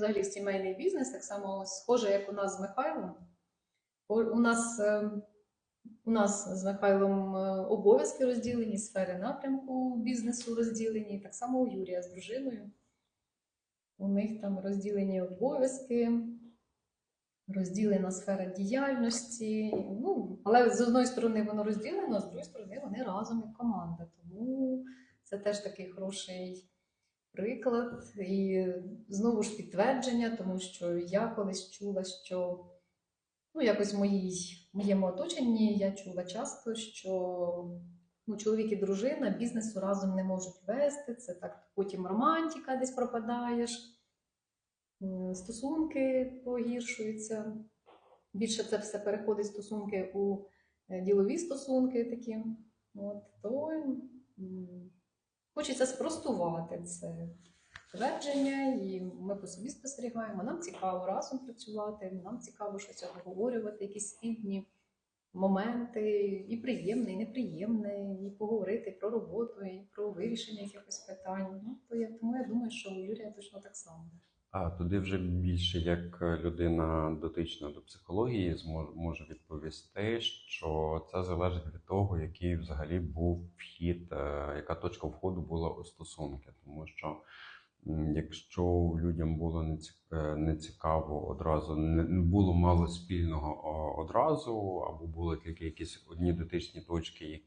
Взагалі сімейний бізнес, так само схоже, як у нас з Михайлом. У нас, е, у нас з Михайлом е, обов'язки розділені, сфери напрямку бізнесу розділені, так само у Юрія з дружиною. У них там розділені обов'язки, розділена сфера діяльності. Ну, але з одної сторони воно розділено, а з другої сторони вони разом як команда. Тому це теж такий хороший приклад і знову ж підтвердження, тому що я колись чула, що ну, якось в моїй, моєму оточенні я чула часто, що ну, чоловік і дружина бізнесу разом не можуть вести. Це так потім романтика десь пропадаєш, стосунки погіршуються. Більше це все переходить стосунки у е, ділові стосунки такі. От, то хочеться спростувати це твердження, і ми по собі спостерігаємо. Нам цікаво разом працювати, нам цікаво щось обговорювати, якісь спільні моменти, і приємне, і неприємне, і поговорити про роботу, і про вирішення якихось питань. Ну, то я, тому я думаю, що у Юрія точно так само. А туди вже більше як людина дотична до психології може відповісти, що це залежить від того, який взагалі був вхід, е, яка точка входу була у стосунки. Тому що якщо людям було не е, цікаво одразу, не було мало спільного одразу, або були тільки якісь одні дотичні точки, які